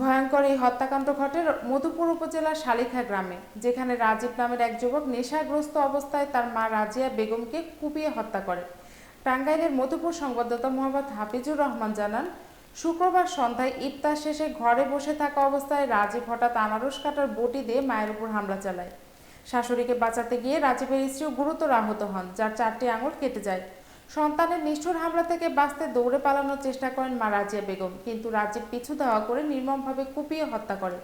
ভয়ঙ্কর এই হত্যাকাণ্ড ঘটে মধুপুর উপজেলার শালিখা গ্রামে, যেখানে রাজীব নামের এক যুবক নেশাগ্রস্ত অবস্থায় তার মা রাজিয়া বেগমকে কুপিয়ে হত্যা করে। টাঙ্গাইলের মধুপুর সংবাদদাতা মোহাম্মদ হাফিজুর রহমান জানান, শুক্রবার সন্ধ্যায় ইফতার শেষে ঘরে বসে থাকা অবস্থায় রাজীব হঠাৎ আনারস কাটার বটি দিয়ে মায়ের উপর হামলা চালায়। শাশুড়িকে বাঁচাতে গিয়ে রাজীবের স্ত্রীও গুরুতর আহত হন, যার চারটি আঙুল কেটে যায়। সন্তানের নিষ্ঠুর হামলা থেকে বাঁচতে দৌড়ে পালানোর চেষ্টা করেন মা রাজিয়া বেগম। কিন্তু রাজীব পিছু ধাওয়া করে নির্মমভাবে কুপিয়ে হত্যা করে।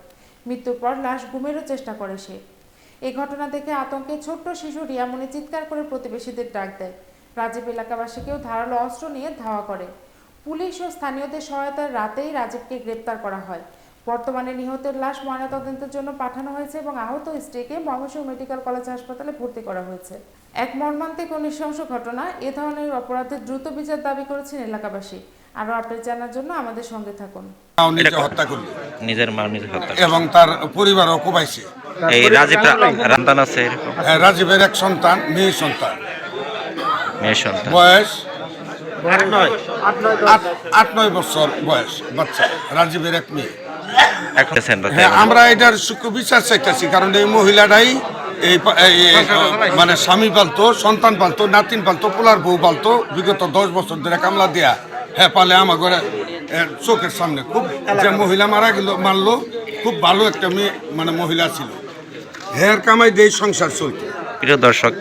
মৃত্যুর পর লাশ গুমেরও চেষ্টা করে সে। এ ঘটনা দেখে আতঙ্কে ছোট্ট শিশু রিয়ামণি চিৎকার করে প্রতিবেশীদের ডাক দেয়। রাজীব এলাকাবাসীকেও ধারালো অস্ত্র নিয়ে ধাওয়া করে। পুলিশ ও স্থানীয়দের সহায়তায় রাতেই রাজীবকে গ্রেপ্তার করা হয়। বর্তমানে নিহতের লাশ ময়নাতদন্তের জন্য পাঠানো হয়েছে এবং আহত স্ত্রীকে ময়মনসিংহ মেডিকেল কলেজ হাসপাতালে ভর্তি করা হয়েছে। এক মর্মান্তিক ও নৃশংস ঘটনা এ ধরনের অপরাধের দ্রুত বিচার দাবি করেছেন এলাকাবাসী। আরও আপডেট জানার জন্য আমাদের সঙ্গে থাকুন। তাও নিজে এটা- হত্যা করল? নিজের মা নিজে হত্যা করে। এবং তার পরিবারও কোবাইছে? এই রাজীব রান্তান আছে এরকম। হ্যাঁ, রাজীবের এক সন্তান মেয়ে সন্তান। মেয়ের সন্তান। বয়স? আট- আট নয় বছর বয়স বাচ্চা। রাজীবের এক মেয়ে। হ্যাঁ আমরা এটার সুখ বিচার চাইতেছি কারণ এই মহিলাটাই এই মানে স্বামী পালতো সন্তান পালতো নাতিন পালতো পোলার বউ পালতো বিগত দশ বছর ধরে কামলা দিয়া হ্যাঁ পালে আমার ঘরে চোখের সামনে খুব যে মহিলা মারা গেল মারলো খুব ভালো একটা মেয়ে মানে মহিলা ছিল। হেয়ার কামাই দিয়ে সংসার চলতো। প্রিয় দর্শক